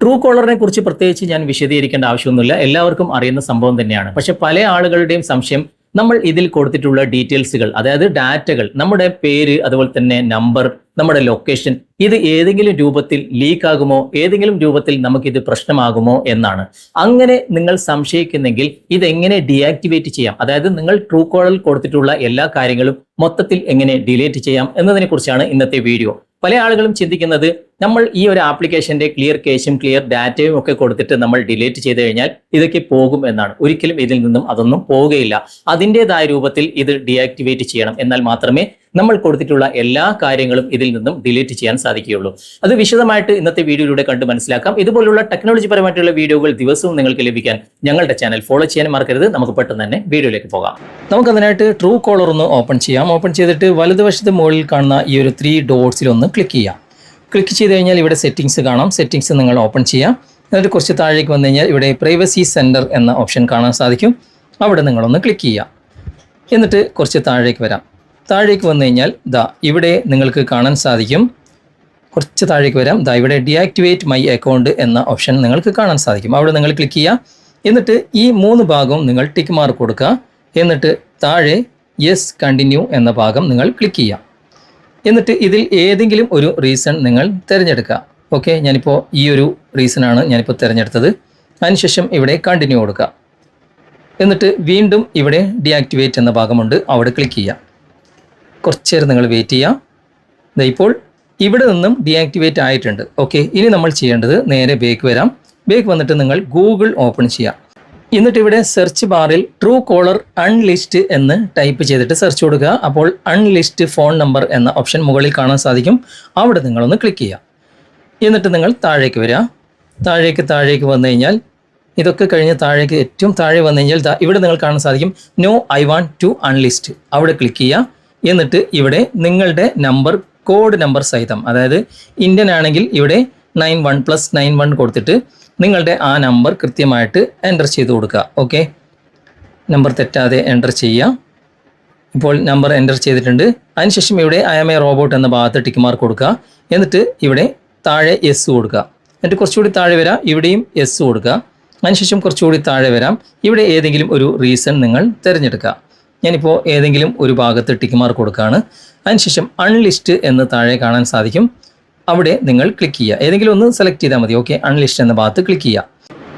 True കോളറിനെ കുറിച്ച് പ്രത്യേകിച്ച് ഞാൻ വിശദീകരിക്കേണ്ട ആവശ്യമൊന്നുമില്ല. എല്ലാവർക്കും അറിയുന്ന സംഭവം തന്നെയാണ്. പക്ഷെ പല ആളുകളുടെയും സംശയം നമ്മൾ ഇതിൽ കൊടുത്തിട്ടുള്ള ഡീറ്റെയിൽസുകൾ അതായത് ഡാറ്റകൾ നമ്മുടെ പേര് അതുപോലെ തന്നെ നമ്പർ നമ്മുടെ ലൊക്കേഷൻ ഇത് ഏതെങ്കിലും രൂപത്തിൽ ലീക്ക് ആകുമോ ഏതെങ്കിലും രൂപത്തിൽ നമുക്കിത് പ്രശ്നമാകുമോ എന്നാണ്. അങ്ങനെ നിങ്ങൾ സംശയിക്കുന്നെങ്കിൽ ഇതെങ്ങനെ ഡീആക്ടിവേറ്റ് ചെയ്യാം? അതായത് നിങ്ങൾ ട്രൂ കോളറിൽ കൊടുത്തിട്ടുള്ള എല്ലാ കാര്യങ്ങളും മൊത്തത്തിൽ എങ്ങനെ ഡിലീറ്റ് ചെയ്യാം എന്നതിനെക്കുറിച്ചാണ് ഇന്നത്തെ വീഡിയോ പല ആളുകളും ചിന്തിക്കുന്നത് നമ്മൾ ഈ ഒരു ആപ്ലിക്കേഷന്റെ ക്ലിയർ കേസും ക്ലിയർ ഡാറ്റയും ഒക്കെ കൊടുത്തിട്ട് നമ്മൾ ഡിലീറ്റ് ചെയ്ത് കഴിഞ്ഞാൽ ഇതൊക്കെ പോകും എന്നാണ്. ഒരിക്കലും ഇതിൽ നിന്നും അതൊന്നും പോവുകയില്ല. അതിന്റെതായ രൂപത്തിൽ ഇത് ഡീആക്ടിവേറ്റ് ചെയ്യണം. എന്നാൽ മാത്രമേ നമ്മൾ കൊടുത്തിട്ടുള്ള എല്ലാ കാര്യങ്ങളും ഇതിൽ നിന്നും ഡിലീറ്റ് ചെയ്യാൻ സാധിക്കുകയുള്ളൂ. അത് വിശദമായിട്ട് ഇന്നത്തെ വീഡിയോയിലൂടെ കണ്ട് മനസ്സിലാക്കാം. ഇതുപോലുള്ള ടെക്നോളജി പരമായിട്ടുള്ള വീഡിയോകൾ ദിവസവും നിങ്ങൾക്ക് ലഭിക്കാൻ ഞങ്ങളുടെ ചാനൽ ഫോളോ ചെയ്യാൻ മറക്കരുത്. നമുക്ക് പെട്ടെന്ന് തന്നെ വീഡിയോയിലേക്ക് പോകാം. നമുക്ക് അതിനായിട്ട് ട്രൂ കോളർ ഒന്ന് ഓപ്പൺ ചെയ്യാം. ഓപ്പൺ ചെയ്തിട്ട് വലതുവശത്ത് മുകളിൽ കാണുന്ന ഈ ഒരു ത്രീ ഡോട്ട്സിൽ ഒന്ന് ക്ലിക്ക് ചെയ്യാം. ക്ലിക്ക് ചെയ്ത് കഴിഞ്ഞാൽ ഇവിടെ സെറ്റിംഗ്സ് കാണാം. സെറ്റിംഗ്സ് നിങ്ങൾ ഓപ്പൺ ചെയ്യാം. എന്നിട്ട് കുറച്ച് താഴേക്ക് വന്നു കഴിഞ്ഞാൽ ഇവിടെ പ്രൈവസി സെന്റർ എന്ന ഓപ്ഷൻ കാണാൻ സാധിക്കും. അവിടെ നിങ്ങളൊന്ന് ക്ലിക്ക് ചെയ്യാം. എന്നിട്ട് കുറച്ച് താഴേക്ക് വരാം. താഴേക്ക് വന്നു കഴിഞ്ഞാൽ ദാ ഇവിടെ നിങ്ങൾക്ക് കാണാൻ സാധിക്കും. കുറച്ച് താഴേക്ക് വരാം. ദാ ഇവിടെ ഡിയാക്ടിവേറ്റ് മൈ അക്കൗണ്ട് എന്ന ഓപ്ഷൻ നിങ്ങൾക്ക് കാണാൻ സാധിക്കും. അവിടെ നിങ്ങൾ ക്ലിക്ക് ചെയ്യുക. എന്നിട്ട് ഈ മൂന്ന് ഭാഗവും നിങ്ങൾ ടിക്ക് മാർക്ക് കൊടുക്കുക. എന്നിട്ട് താഴെ യെസ് കണ്ടിന്യൂ എന്ന ഭാഗം നിങ്ങൾ ക്ലിക്ക് ചെയ്യുക. എന്നിട്ട് ഇതിൽ ഏതെങ്കിലും ഒരു റീസൺ നിങ്ങൾ തിരഞ്ഞെടുക്കുക. ഓക്കെ ഞാനിപ്പോൾ ഈ ഒരു റീസണാണ് ഞാനിപ്പോൾ തിരഞ്ഞെടുത്തത്. അതിനുശേഷം ഇവിടെ കണ്ടിന്യൂ കൊടുക്കുക. എന്നിട്ട് വീണ്ടും ഇവിടെ ഡിയാക്ടിവേറ്റ് എന്ന ഭാഗമുണ്ട്. അവിടെ ക്ലിക്ക് ചെയ്യുക. കുറച്ച് നേരം നിങ്ങൾ വെയിറ്റ് ചെയ്യുക ദാ ഇപ്പോൾ ഇവിടെ നിന്നും ഡീആക്ടിവേറ്റ് ആയിട്ടുണ്ട്. ഓക്കെ ഇനി നമ്മൾ ചെയ്യേണ്ടത് നേരെ ബേക്ക് വരാം. ബേക്ക് വന്നിട്ട് നിങ്ങൾ ഗൂഗിൾ ഓപ്പൺ ചെയ്യാം. എന്നിട്ട് ഇവിടെ സെർച്ച് ബാറിൽ ട്രൂ കോളർ അൺലിസ്റ്റ് എന്ന് ടൈപ്പ് ചെയ്തിട്ട് സെർച്ച് കൊടുക്കുക. അപ്പോൾ അൺലിസ്റ്റ് ഫോൺ നമ്പർ എന്ന ഓപ്ഷൻ മുകളിൽ കാണാൻ സാധിക്കും. അവിടെ നിങ്ങളൊന്ന് ക്ലിക്ക് ചെയ്യുക എന്നിട്ട് നിങ്ങൾ താഴേക്ക് വരിക താഴേക്ക് താഴേക്ക് വന്നു കഴിഞ്ഞാൽ ഇതൊക്കെ കഴിഞ്ഞ് താഴേക്ക് ഏറ്റവും താഴെ വന്നു കഴിഞ്ഞാൽ ഇവിടെ നിങ്ങൾ കാണാൻ സാധിക്കും. No I want to unlist അവിടെ ക്ലിക്ക് ചെയ്യുക എന്നിട്ട് ഇവിടെ നിങ്ങളുടെ നമ്പർ കോഡ് നമ്പർ സഹിതം. അതായത് ഇന്ത്യൻ ആണെങ്കിൽ ഇവിടെ nine one plus nine one കൊടുത്തിട്ട് നിങ്ങളുടെ ആ നമ്പർ കൃത്യമായിട്ട് എന്റർ ചെയ്ത് കൊടുക്കുക. ഓക്കെ നമ്പർ തെറ്റാതെ എന്റർ ചെയ്യുക. ഇപ്പോൾ നമ്പർ എന്റർ ചെയ്തിട്ടുണ്ട്. അതിനുശേഷം ഇവിടെ ഐ എം എ റോബോട്ട് എന്ന ഭാഗത്ത് ടിക്ക് മാർക്ക് കൊടുക്കുക. എന്നിട്ട് ഇവിടെ താഴെ എസ് കൊടുക്കുക. എന്നിട്ട് കുറച്ചുകൂടി താഴെ വരാം. ഇവിടെയും എസ് കൊടുക്കുക. അതിനുശേഷം കുറച്ചുകൂടി താഴെ വരാം. ഇവിടെ ഏതെങ്കിലും ഒരു റീസൺ നിങ്ങൾ തിരഞ്ഞെടുക്കുക. ഞാനിപ്പോൾ ഏതെങ്കിലും ഒരു ഭാഗത്ത് ടിക്ക് മാർക്ക് കൊടുക്കുകയാണ് അതിനുശേഷം അൺലിസ്റ്റ് എന്ന് താഴെ കാണാൻ സാധിക്കും. അവിടെ നിങ്ങൾ ക്ലിക്ക് ചെയ്യുക. ഏതെങ്കിലും ഒന്ന് സെലക്ട് ചെയ്താൽ മതി. ഓക്കെ അൺലിസ്റ്റ് എന്ന ഭാഗത്ത് ക്ലിക്ക് ചെയ്യുക.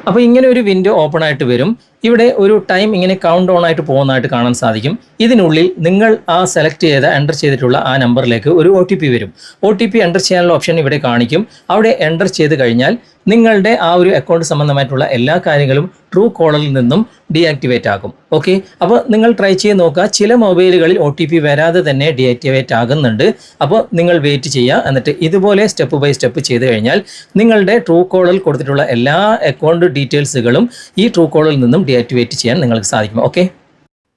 അപ്പോൾ ഇങ്ങനെ ഒരു വിൻഡോ ഓപ്പൺ ആയിട്ട് വരും. ഇവിടെ ഒരു ടൈം ഇങ്ങനെ കൗണ്ട് ഓൺ ആയിട്ട് പോകുന്നതായിട്ട് കാണാൻ സാധിക്കും. ഇതിനുള്ളിൽ നിങ്ങൾ ആ സെലക്ട് ചെയ്ത എന്റർ ചെയ്തിട്ടുള്ള ആ നമ്പറിലേക്ക് ഒരു ഒ വരും. ഒ എന്റർ ചെയ്യാനുള്ള ഓപ്ഷൻ ഇവിടെ കാണിക്കും. അവിടെ എന്റർ ചെയ്ത് കഴിഞ്ഞാൽ നിങ്ങളുടെ ആ ഒരു അക്കൗണ്ട് സംബന്ധമായിട്ടുള്ള എല്ലാ കാര്യങ്ങളും ട്രൂ കോളറിൽ നിന്നും ഡീആക്ടിവേറ്റ് ആകും. ഓക്കെ അപ്പോൾ നിങ്ങൾ ട്രൈ ചെയ്ത് നോക്കുക. ചില മൊബൈലുകളിൽ ഒ വരാതെ തന്നെ ഡീആക്ടിവേറ്റ് ആകുന്നുണ്ട്. അപ്പോൾ നിങ്ങൾ വെയിറ്റ് ചെയ്യുക. എന്നിട്ട് ഇതുപോലെ സ്റ്റെപ്പ് ബൈ സ്റ്റെപ്പ് ചെയ്ത് കഴിഞ്ഞാൽ നിങ്ങളുടെ ട്രൂ കോളിൽ കൊടുത്തിട്ടുള്ള എല്ലാ അക്കൗണ്ട് ഡീറ്റെയിൽസുകളും ഈ ട്രൂ കോളിൽ നിന്നും ഡീആക്ടിവേറ്റ് ചെയ്യാൻ നിങ്ങൾക്ക് സാധിക്കും. ഓക്കെ